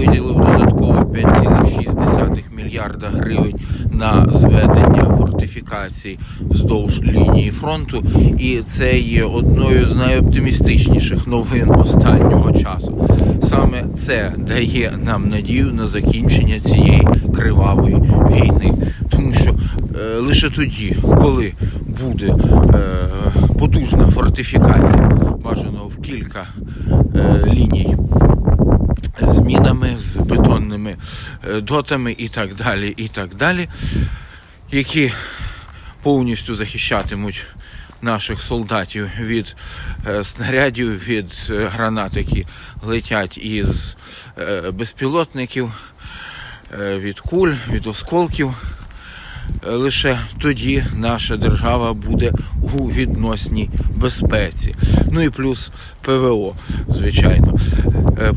виділив додатково 5,6 мільярда гривень на зведення фортифікацій вздовж лінії фронту. І це є одною з найоптимістичніших новин останнього часу. Саме це дає нам надію на закінчення цієї кривавої війни. Тому що е, лише тоді, коли буде е, потужна фортифікація, бажано в кілька е, ліній з мінами, з бетонними е, дотами і так далі, і так далі, які повністю захищатимуть наших солдатів від е, снарядів, від е, гранат, які летять із безпілотників, від куль, від осколків. Лише тоді наша держава буде у відносній безпеці. Ну і плюс ПВО, звичайно.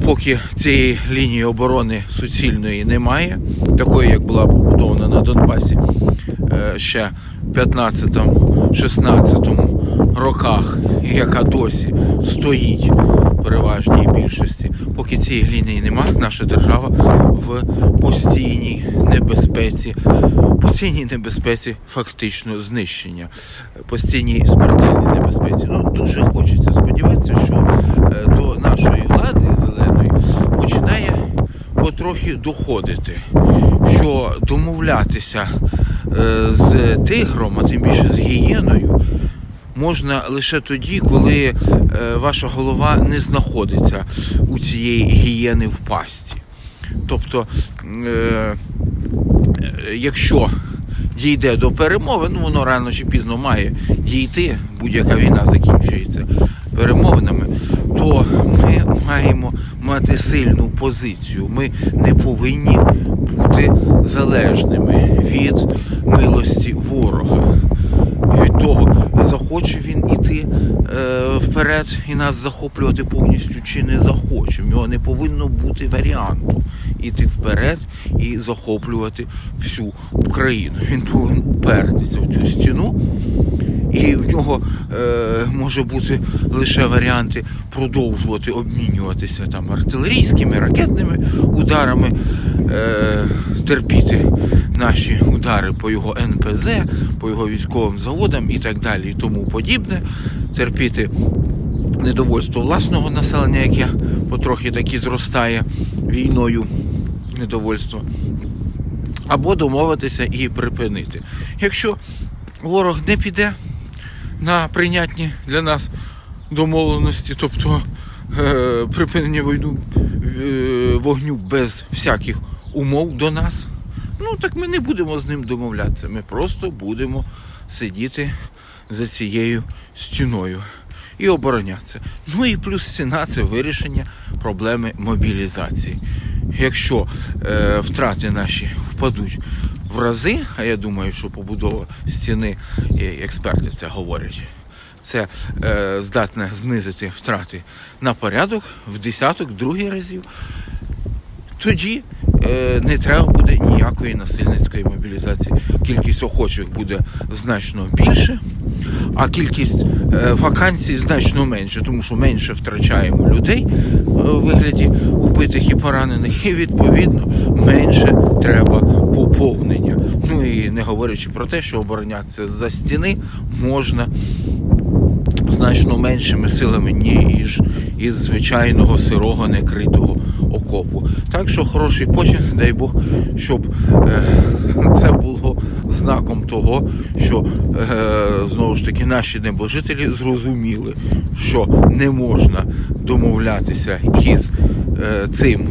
Поки цієї лінії оборони суцільної немає, такої, як була побудована на Донбасі е, ще в 15-16 роках, яка досі стоїть в переважній більшості. Поки цієї лінії немає, наша держава в постійній небезпеці, постійній небезпеці фактично знищення, постійній смертельній небезпеці. Потрохи доходити, що домовлятися е, з тигром, а тим більше з гієною, можна лише тоді, коли е, ваша голова не знаходиться у цієї гієни в пасті. Тобто, е, якщо дійде до перемови, ну воно рано чи пізно має дійти, будь-яка війна закінчується перемовинами, то ми маємо мати сильну позицію. Ми не повинні бути залежними від милості ворога. Від того, захоче він іти е, вперед і нас захоплювати повністю чи не захоче. В нього не повинно бути варіанту іти вперед і захоплювати всю Україну. Він повинен упертися в цю стіну, і в нього е, може бути лише варіанти продовжувати обмінюватися там артилерійськими, ракетними ударами, е, терпіти наші удари по його НПЗ, по його військовим заводам і так далі, і тому подібне, терпіти недовольство власного населення, яке потрохи таки зростає війною недовольство, або домовитися і припинити. Якщо ворог не піде на прийнятні для нас домовленості, тобто е, припинення війну, е, вогню без всяких умов до нас, ну так ми не будемо з ним домовлятися. Ми просто будемо сидіти за цією стіною і оборонятися. Ну і плюс ціна це вирішення проблеми мобілізації. Якщо е, втрати наші впадуть в рази, а я думаю, що побудова стіни, і експерти це говорять, це е, здатне знизити втрати на порядок в десяток, другий разів, тоді е, не треба буде ніякої насильницької мобілізації. Кількість охочих буде значно більше, а кількість е, вакансій значно менше, тому що менше втрачаємо людей е, у вигляді вбитих і поранених, і відповідно менше треба поповнення. Ну і не говорячи про те, що оборонятися за стіни можна значно меншими силами, ніж із звичайного сирого некритого окопу. Так що хороший почин, дай Бог, щоб е, це було знаком того, що е, знову ж таки наші небожителі зрозуміли, що не можна домовлятися із е, цим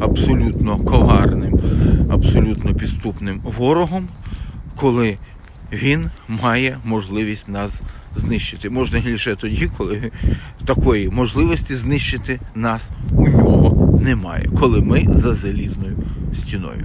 абсолютно коварним, абсолютно підступним ворогом, коли він має можливість нас знищити. Можна лише тоді, коли такої можливості знищити нас у нього немає, коли ми за залізною стіною.